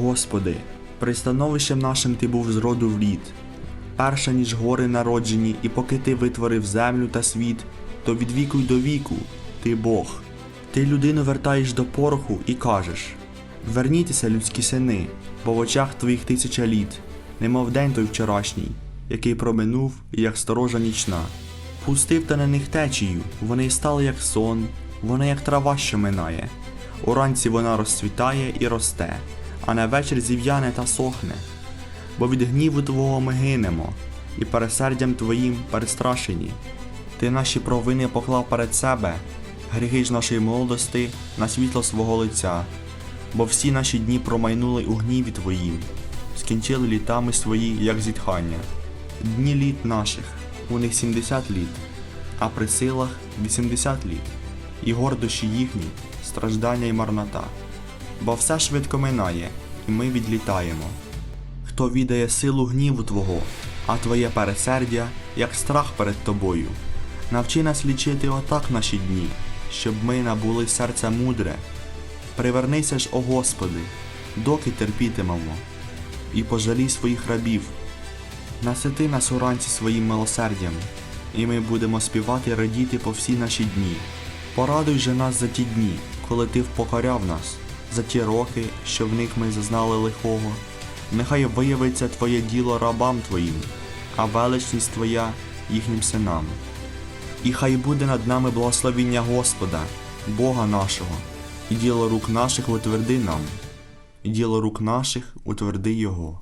Господи, пристановищем нашим ти був з роду в рід. Перша ніж гори народжені, і поки ти витворив землю та світ, то від віку й до віку ти Бог. Ти людину вертаєш до пороху і кажеш: Вернітеся, людські сини, бо в очах твоїх тисяча літ, немов день той вчорашній, який проминув, як сторожа нічна. Пустив ти на них течію, вони стали як сон, вона як трава, що минає. Уранці вона розцвітає і росте, а на вечір зів'яне та сохне. Бо від гніву твого ми гинемо, і пересердям твоїм перестрашені. Ти наші провини поклав перед себе, гріхи ж нашої молодости на світло свого лиця, бо всі наші дні промайнули у гніві твоїм, скінчили літами свої, як зітхання. Дні літ наших, у них 70 літ, а при силах 80 літ, і гордощі їхні, страждання й марнота. Бо все швидко минає, і ми відлітаємо. Хто відає силу гніву Твого, а Твоє пересердя, як страх перед Тобою. Навчи нас лічити отак наші дні, щоб ми набули серце мудре. Привернися ж, о Господи, доки терпітимемо, і пожалій своїх рабів. Насити нас уранці своїм милосердям, і ми будемо співати радіти по всі наші дні. Порадуй же нас за ті дні, коли ти впокоряв нас, за ті роки, що в них ми зазнали лихого. Нехай виявиться Твоє діло рабам Твоїм, а величність Твоя їхнім синам. І хай буде над нами благословіння Господа, Бога нашого, і діло рук наших утверди нам, і діло рук наших утверди Його.